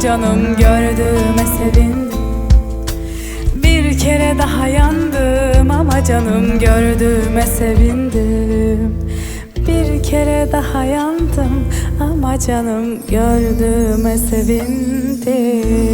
canım gördüğüme sevindim Bir kere daha yandım Ama canım gördüğüme sevindim Bir kere daha yandım Ama canım gördüğüme sevindim